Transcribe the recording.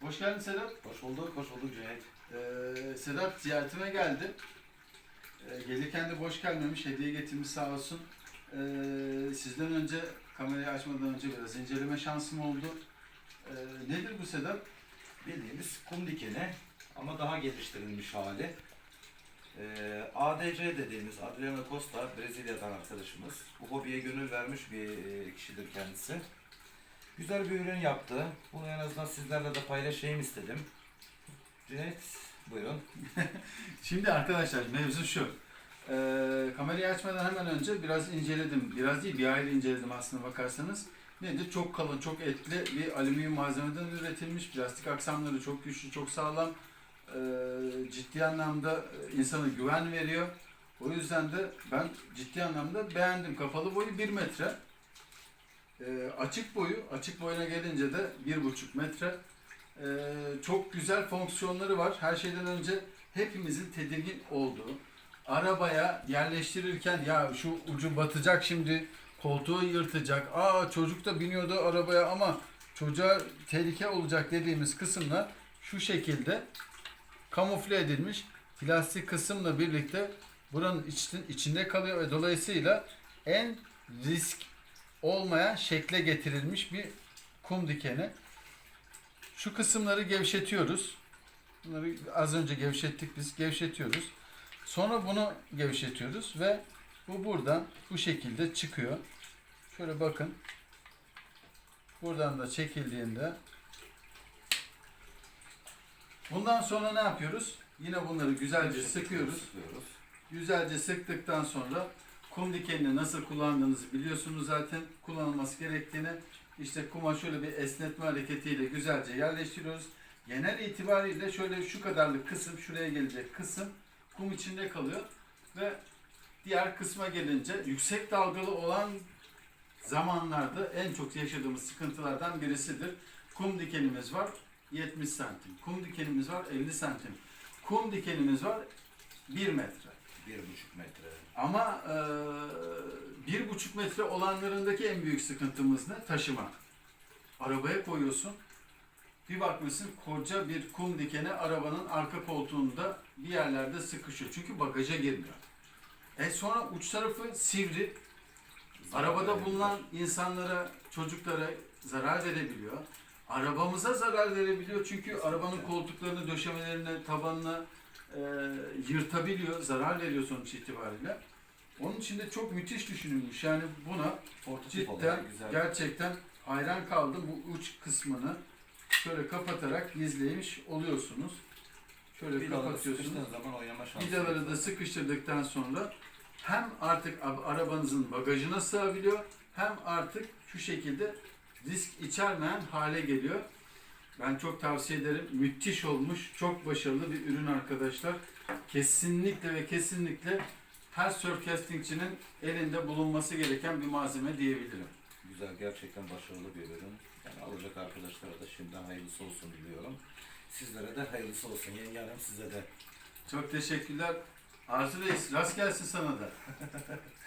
Hoş geldin Sedat. Hoş bulduk, hoş bulduk Cüneyt. Ee, Sedat ziyaretime geldi. Ee, gelirken de boş gelmemiş, hediye getirmiş sağ olsun. Ee, sizden önce, kamerayı açmadan önce biraz inceleme şansım oldu. Ee, nedir bu Sedat? Bildiğimiz kum dikeni ama daha geliştirilmiş hali. Ee, ADC dediğimiz Adriano Costa, Brezilya'dan arkadaşımız. Bu hobiye gönül vermiş bir e, kişidir kendisi. Güzel bir ürün yaptı. Bunu en azından sizlerle de paylaşayım istedim. Cüneyt, buyurun. Şimdi arkadaşlar mevzu şu. Ee, kamerayı açmadan hemen önce biraz inceledim. Biraz değil bir aile inceledim aslında bakarsanız. Nedir? Çok kalın, çok etli bir alüminyum malzemeden üretilmiş. Plastik aksamları çok güçlü, çok sağlam. Ee, ciddi anlamda e, insana güven veriyor. O yüzden de ben ciddi anlamda beğendim. Kapalı boyu 1 metre. Ee, açık boyu, açık boyuna gelince de 1,5 metre. Ee, çok güzel fonksiyonları var. Her şeyden önce hepimizin tedirgin olduğu, arabaya yerleştirirken ya şu ucu batacak şimdi, koltuğu yırtacak, aa çocuk da biniyordu arabaya ama çocuğa tehlike olacak dediğimiz kısımlar şu şekilde kamufle edilmiş plastik kısımla birlikte buranın için, içinde kalıyor ve dolayısıyla en risk olmayan şekle getirilmiş bir kum dikeni. Şu kısımları gevşetiyoruz. Bunları az önce gevşettik biz. Gevşetiyoruz. Sonra bunu gevşetiyoruz ve bu buradan bu şekilde çıkıyor. Şöyle bakın. Buradan da çekildiğinde Bundan sonra ne yapıyoruz? Yine bunları güzelce sıkıyoruz. Güzelce sıktıktan sonra kum dikenini nasıl kullandığınızı biliyorsunuz zaten. Kullanılması gerektiğini işte kuma şöyle bir esnetme hareketiyle güzelce yerleştiriyoruz. Genel itibariyle şöyle şu kadarlık kısım, şuraya gelecek kısım kum içinde kalıyor ve diğer kısma gelince yüksek dalgalı olan zamanlarda en çok yaşadığımız sıkıntılardan birisidir. Kum dikenimiz var 70 santim. Kum dikenimiz var 50 santim. Kum dikenimiz var 1 metre. Bir buçuk metre. Ama e, bir buçuk metre olanlarındaki en büyük sıkıntımız ne? Taşıma. Arabaya koyuyorsun. Bir bakmışsın koca bir kum dikeni arabanın arka koltuğunda bir yerlerde sıkışıyor. Çünkü bagaja girmiyor. E sonra uç tarafı sivri. Arabada bulunan insanlara, çocuklara zarar verebiliyor. Arabamıza zarar verebiliyor çünkü arabanın koltuklarını, döşemelerini, tabanını e, yırtabiliyor, zarar veriyor sonuç itibariyle. Onun için de çok müthiş düşünülmüş. Yani buna Prototip cidden olarak güzel. gerçekten hayran kaldım. Bu uç kısmını şöyle kapatarak izlemiş oluyorsunuz. Şöyle Vidaları kapatıyorsunuz. sıkıştığın zaman oynama şansı. Vidaları da sıkıştırdıktan sonra hem artık ab- arabanızın bagajına sığabiliyor hem artık şu şekilde risk içermeyen hale geliyor. Ben çok tavsiye ederim. Müthiş olmuş. Çok başarılı bir ürün arkadaşlar. Kesinlikle ve kesinlikle her surfcastingçinin elinde bulunması gereken bir malzeme diyebilirim. Güzel, gerçekten başarılı bir ürün. Yani alacak arkadaşlara da şimdiden hayırlısı olsun diliyorum. Sizlere de hayırlısı olsun. Yenge hanım size de. Çok teşekkürler. Arzu Reis rast gelsin sana da.